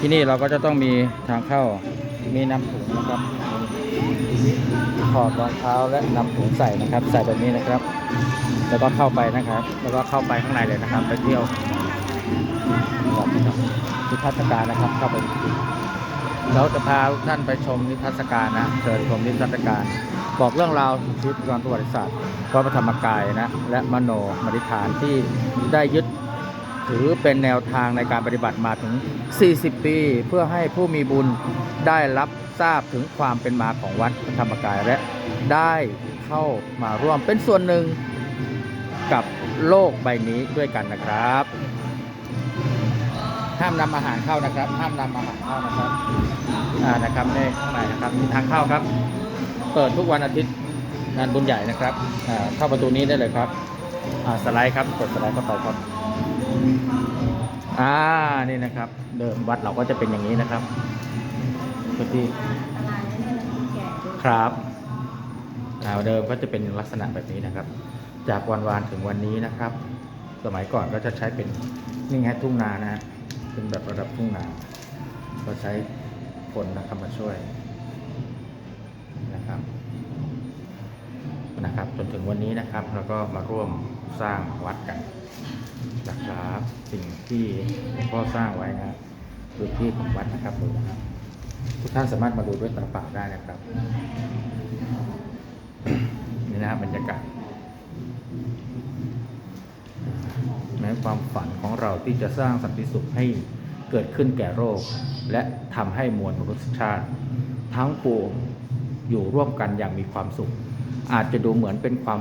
ที่นี่เราก็จะต้องมีทางเข้ามีน้ำถุงนะครับถอดรองเท้าและนำถุงใส่นะครับ ใส่แบบนี้นะครับ แล้วก็เข้าไปนะครับ แล้วก็เข้าไปข้างในเลยนะครับ ไปเที่ยวนิทรรศการนะครับ เข้าไป เราจะพาทุกท่านไปชมนิทรรศการนะเชิญชมนิทรรศการ บอกเรื่องราวชีวิตย้อนประวัติศาสตร์วัดพระธรรมกายนะ และมโนมริฐานที่ได้ยึด ถือเป็นแนวทางในการปฏิบัติมาถึง 40 ปี เพื่อให้ผู้มีบุญได้รับทราบถึงความเป็นมาของวัดพระธรรมกายและได้เข้ามาร่วมเป็นส่วนหนึ่งกับโลกใบนี้ด้วยกันนะครับ ห้ามนำอาหารเข้านะครับ ห้ามนำอาหารเข้านะครับอ่านะครับนี่ข้างในนะครับมีทางเข้าครับ เปิดทุกวันอาทิตย์งานบุญใหญ่นะครับเข้าประตูนี้ได้เลยครับสไลด์ครับกดสไลด์เข้าไปครับ อ่านี่นะครับ เดิมวัดเราก็จะเป็นอย่างนี้นะครับพื้นที่ครับอ่าเดิมก็จะเป็นลักษณะแบบนี้นะครับ จากวันวานถึงวันนี้นะครับ สมัยก่อนก็จะใช้เป็นนี่ไงทุ่งนานะฮะเป็นแบบระดับทุ่งนา ก็ใช้คนนะครับมาช่วยนะครับนะครับ จนถึงวันนี้นะครับแล้วก็มาร่วมสร้างวัดกันับสิ่งที่หลวงพ่อสร้างไว้นะคือที่ของวัดนะครับดูนะครับ ทุกท่านสามารถมาดูด้วยตาเปล่าได้นะครับ นี่นะครับบรรยากาศแม้ความฝันของเราที่จะสร้างสันติสุขให้เกิดขึ้นแก่โรคและทำให้มวลมนุษยชาติ ทั้งปวงอยู่ร่วมกันอย่างมีความสุข อาจจะดูเหมือนเป็นความ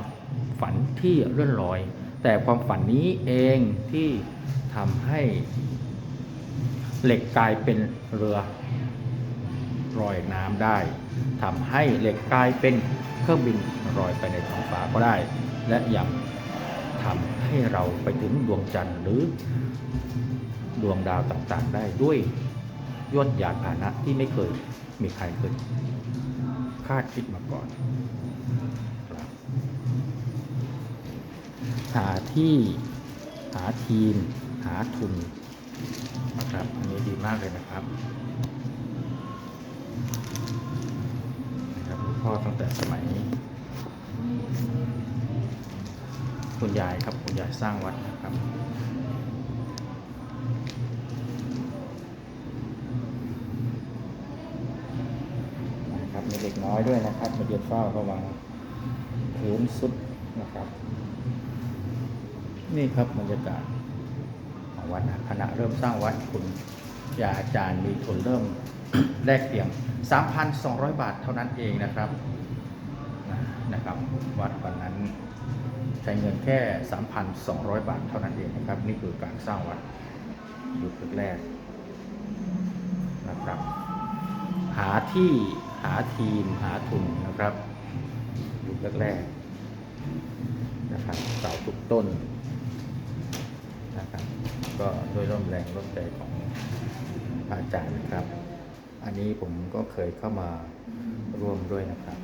ฝันที่เลื่อนลอย แต่ความฝันนี้เองที่ทำให้เหล็กกลายเป็นเรือลอยน้ำได้ทำให้เหล็กกลายเป็นเครื่องบินลอยไปในท้องฟ้าก็ได้ และยังทำให้เราไปถึงดวงจันทร์หรือดวงดาวต่างๆ ได้ด้วยยนต์ยานพาหนะที่ไม่เคยมีใครเคยคาดคิดมาก่อน หาที่หาทีม หาทุนนะครับอันนี้ดีมากเลยนะครับนะครับหลวงพ่อตั้งแต่สมัยคุณยายครับคุณยายสร้างวัดนะครับนะครับมีเด็กน้อยด้วยนะครับมาเยือนเฝ้าระวังพื้นสุดนะครับ นี่ครับบรรยากาศของวัดนะขณะเริ่มสร้างวัดคุณยาอาจารย์มีทุนเริ่มแรกเพียง3,200 บาทเท่านั้นเองนะครับนะนะครับ วัดวันนั้นใช้เงินแค่ 3,200 บาทเท่านั้นเองนะครับ นี่คือการสร้างวัดยุคแรกนะครับ หาที่หาทีมหาทุนนะครับยุคแรกๆนะครับเสาทุกต้น นะครับ ก็ด้วยร่วมแรงร่วมใจของพระอาจารย์นะครับ อันนี้ผมก็เคยเข้ามาร่วมด้วยนะครับ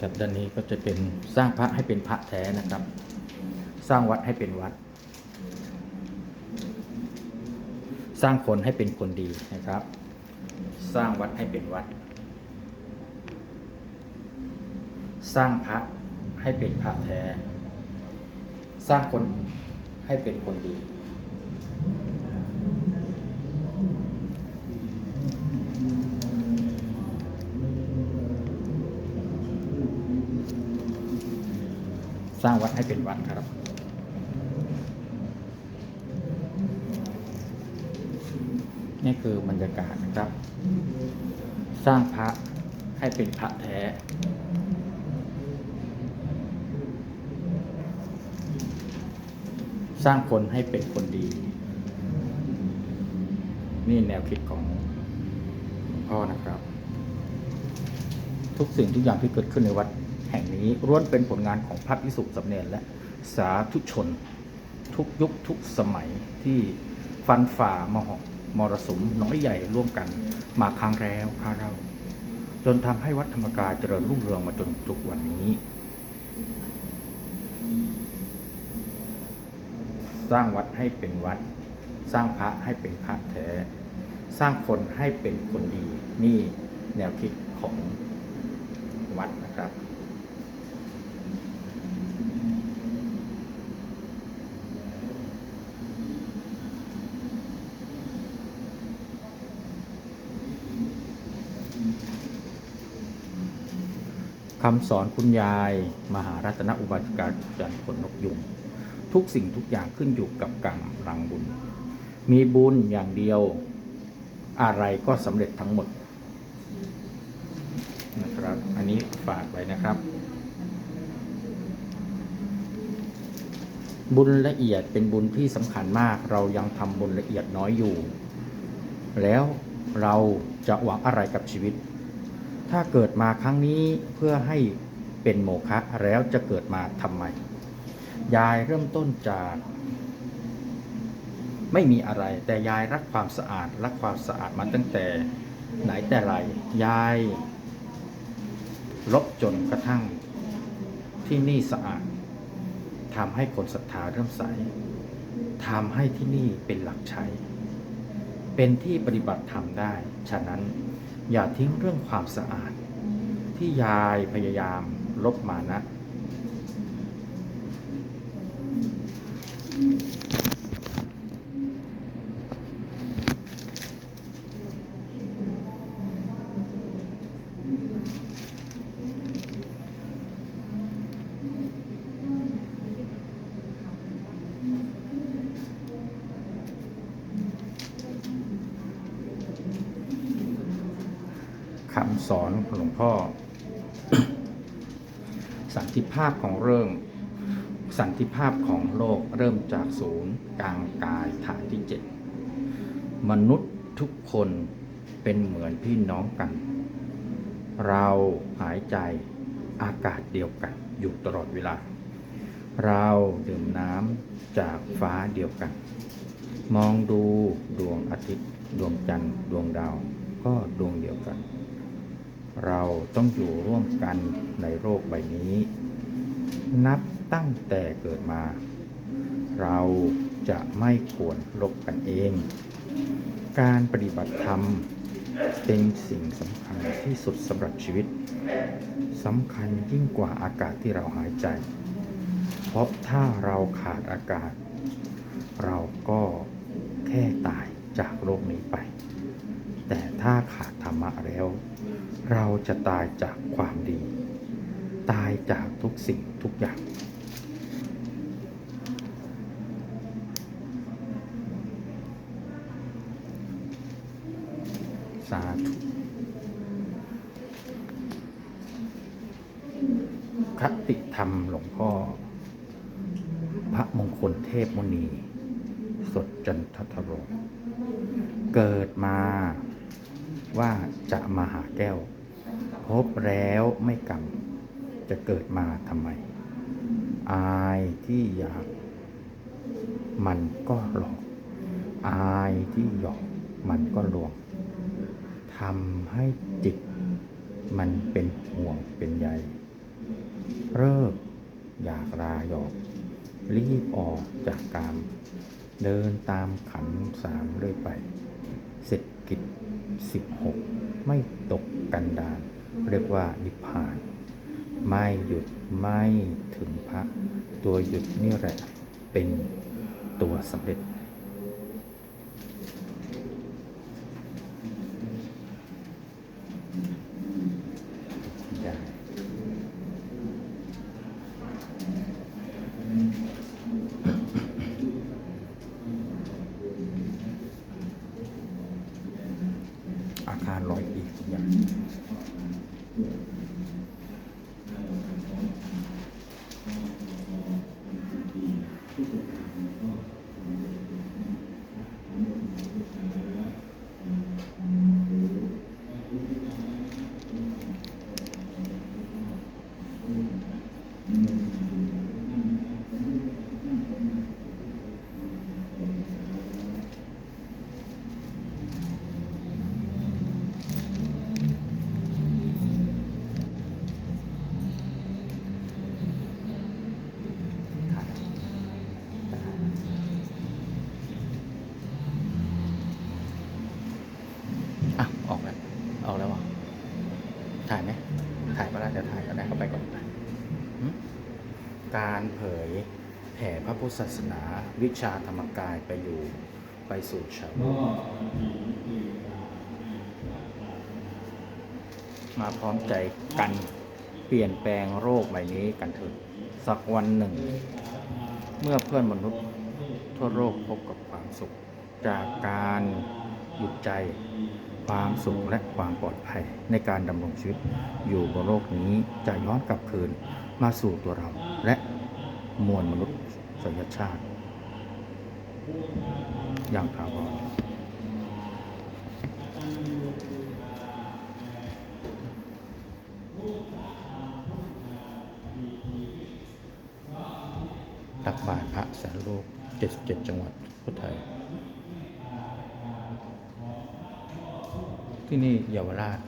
ครับด้านนี้ก็จะเป็นสร้างพระให้เป็นพระแท้นะครับ สร้างวัดให้เป็นวัด สร้างคนให้เป็นคนดีนะครับ สร้างวัดให้เป็นวัด สร้างพระให้เป็นพระแท้ สร้างคนให้เป็นคนดี สร้างวัดให้เป็นวัดครับนี่คือบรรยากาศนะครับ สร้างพระให้เป็นพระแท้ สร้างคนให้เป็นคนดี นี่แนวคิดของหลวงพ่อนะครับ ทุกสิ่งทุกอย่างที่เกิดขึ้นในวัดแห่งนี้ล้วนเป็นผลงานของพระวิสุทธิสำเนรและสาธุชน ทุกยุคทุกสมัยที่ฟันฝ่ามหมรสุมน้อยใหญ่ร่วมกันมาครั้งแล้วครั้งเล่าจนทำให้วัดธรรมกายเจริญรุ่งเรืองมาจนทุกวันนี้ สร้างวัดให้เป็นวัด สร้างพระให้เป็นพระแท้ สร้างคนให้เป็นคนดี นี่แนวคิดของวัดนะครับ คำสอนคุณยาย มหารัตนอุบาสิกาจันทร์ขนนกยุง ทุกสิ่งทุกอย่างขึ้นอยู่กับกำลังบุญ มีบุญอย่างเดียวอะไรก็สำเร็จทั้งหมดนะครับ อันนี้ฝากไว้นะครับ บุญละเอียดเป็นบุญที่สำคัญมาก เรายังทำบุญละเอียดน้อยอยู่ แล้วเราจะหวังอะไรกับชีวิต ถ้าเกิดมาครั้งนี้เพื่อให้เป็นโมฆะแล้วจะเกิดมาทำไม ยายเริ่มต้นจาก ไม่มีอะไร แต่ยายรักความสะอาด รักความสะอาดมาตั้งแต่ไหนแต่ไร ยาย ลบจนกระทั่งที่นี่สะอาดทำให้คนศรัทธาเริ่มใสทำให้ที่นี่เป็นหลักใช้ เป็นที่ปฏิบัติธรรมได้ ฉะนั้นอย่าทิ้งเรื่องความสะอาด ที่ยายพยายามลบมานะ คำสอนของหลวงพ่อ สันติภาพของเรื่อง สันติภาพของโลกเริ่มจากศูนย์กลางกายฐานที่เจ็ดมนุษย์ทุกคนเป็นเหมือนพี่น้องกัน เราหายใจอากาศเดียวกันอยู่ตลอดเวลา เราดื่มน้ำจากฟ้าเดียวกัน มองดูดวงอาทิตย์ ดวงจันทร์ ดวงดาว ก็ดวงเดียวกัน เราต้องอยู่ร่วมกันในโลกใบนี้ นับ ตั้งแต่เกิดมา เราจะไม่ควรลบกันเอง การปฏิบัติธรรมเป็นสิ่งสำคัญที่สุดสำหรับชีวิตสำคัญยิ่งกว่าอากาศที่เราหายใจ เพราะถ้าเราขาดอากาศ เราก็แค่ตายจากโลกนี้ไป แต่ถ้าขาดธรรมะแล้ว เราจะตายจากความดี ตายจากทุกสิ่งทุกอย่าง สาธุคติธรรมหลวงพ่อ พระมงคลเทพมุนี สดจันททโรเกิดมาว่าจะมาหาแก้ว พบแล้วไม่กรรมจะเกิดมาทำไม อายที่อยาก มันก็หลอก อายที่หยอกมันก็ลวงทำให้จิต มันเป็นห่วงเป็นใยเลิกอยากลาหยอก รีบออกจากกาม เดินตามขันสามเรื่อยไป เสร็จกิจสิบหกไม่ตกกันดาน เรียกว่านิพพาน ไม่หยุดไม่ถึงพระ ตัวหยุดนี่แหละเป็นตัวสำเร็จ ได้ อาคารร้อยปีทุกอย่างการ ออกแล้ววะถ่ายไหมถ่ายมาแล้วเดี๋ยวถ่ายก็ได้เข้าไปก่อนการเผยแผ่พระพุทธศาสนาวิชาธรรมกายไปอยู่ไปสู่ชาวมาพร้อมใจกันเปลี่ยนแปลงโรคใบนี้กันเถิดสักวันหนึ่ง เมื่อเพื่อนมนุษย์ทั่วโลกพบกับความสุข จากการหยุดใจ ความสุขและความปลอดภัยในการดำรงชีวิต อยู่บนโลกนี้จะย้อนกลับคืนมาสู่ตัวเรา และมวลมนุษย์สยชาติ อย่างถาวรตักบาตรพระสารโลก 77 จังหวัดพุทธไทย ที่นี่เยาวราช